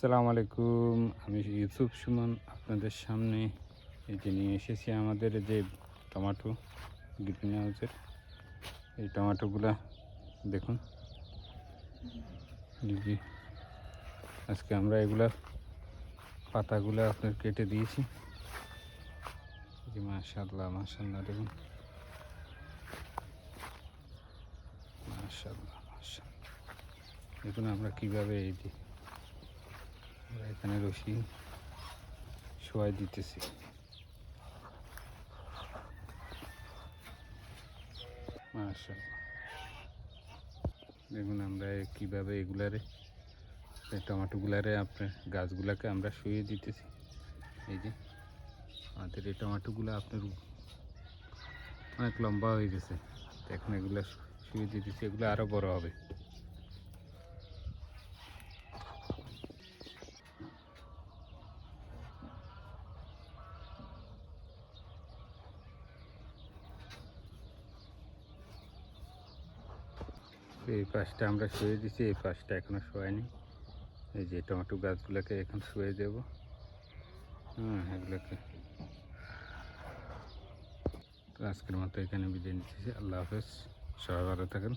আসসালামু আলাইকুম। আমি ইউসুফ সুমন, আপনাদের সামনে এই যে নিয়ে এসেছি আমাদের যে টমাটো গ্রিন হাউসের। এই টমাটোগুলা দেখুন। আজকে আমরা এগুলা পাতাগুলো আপনার কেটে দিয়েছি। মাশাল্লাহ মাশাল্লাহ দেখুন। মাশাল্লাহ মাশাল্লাহ দেখুন আমরা কীভাবে এই এখানে রশি শোয়াই দিতেছি। দেখুন আমরা কীভাবে এগুলারে টমাটোগুলারে আপনার গাছগুলাকে আমরা শুয়ে দিতেছি। এই যে, আমাদের এই টমাটোগুলো আপনার অনেক লম্বা হয়ে গেছে। এখন এগুলো শুয়ে দিতেছি, এগুলো আরও বড় হবে। এই পাশটা আমরা শুয়ে দিছি, এই পাশটা এখনও শোয়াইনি এই যে টমেটো গাছগুলোকে এখন শুয়ে দেব। হ্যাঁ এগুলোকে। আজকের মতো এখানে বিদায় নিচ্ছি। আল্লাহ হাফেজ। সবাই ভালো থাকেন।